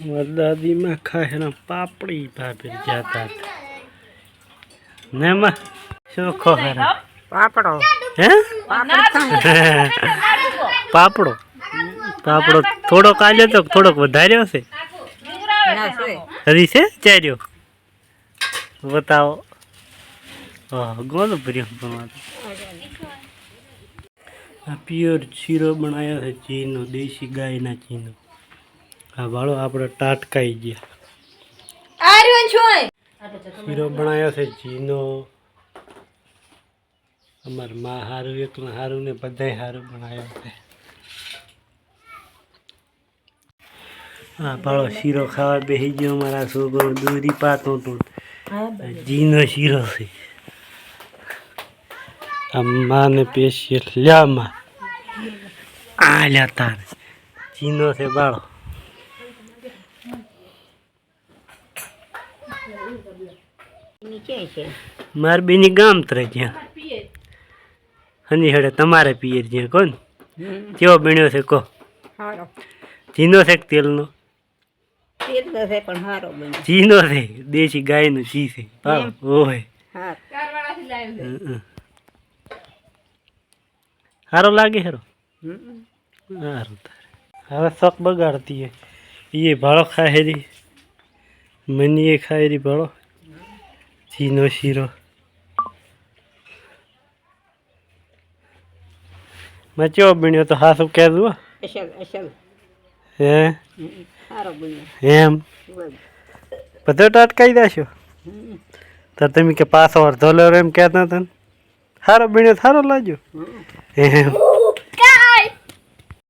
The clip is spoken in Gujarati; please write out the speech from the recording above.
મારા દાદીમાં ખાય ને પાપડી ભાભી જાતા હતા ને માં શું ખો પાપડો. હે? પાપડો. પાપડો. થોડોક આલ્યો તો થોડોક વધાર્યો છે. હરી છે હજી છે? ચાર્યો. બતાવો. હા ગોળ ભર્યો આ પ્યોર શીરો બનાવ્યો છે ચીનો દેશી ગાયના ચીનો. હા ભાળો આપણે ટાટકાઈ ગયા. આર્યન શીરો બનાવ્યો છે જીનો અમારમાં હારું એકલું હારું ને બધાય હારું બનાવ્યો છે. હા ભાળો શીરો ખાવા બેસી ગયો મારા છોકરો દૂરી પાતો તો. જીનો શીરો છે. આ માને પેશિયલ લ્યા માં. આ લ્યા તારે. જીનો છે બાળો નીચે છે માર બેની ગામ તરે જ્યાં હની હેડે તમારે પિયર જ્યાં કોણ? કેવો બીણ્યો છે હારો. ચીનો છે તેલનો? નો ચીનો છે દેશી ગાયનો ચી છે. ભાવ ઓય. હા. હં, હં. સારો લાગે હેરો. સારું હવે શોખ બગાડતી એ ભાળો ખાય રી ખાયરી ભાળો ચીનો શીરો. મચ્યો બન્યો તો હાસું કહેતું હો. એમ. બધો ટાટકાઈ દેશો. તો તમે કે પાછો અડધો લેરો એમ કહેતા હતા સારો બીણ્યો સારો લાગ્યો. એમ.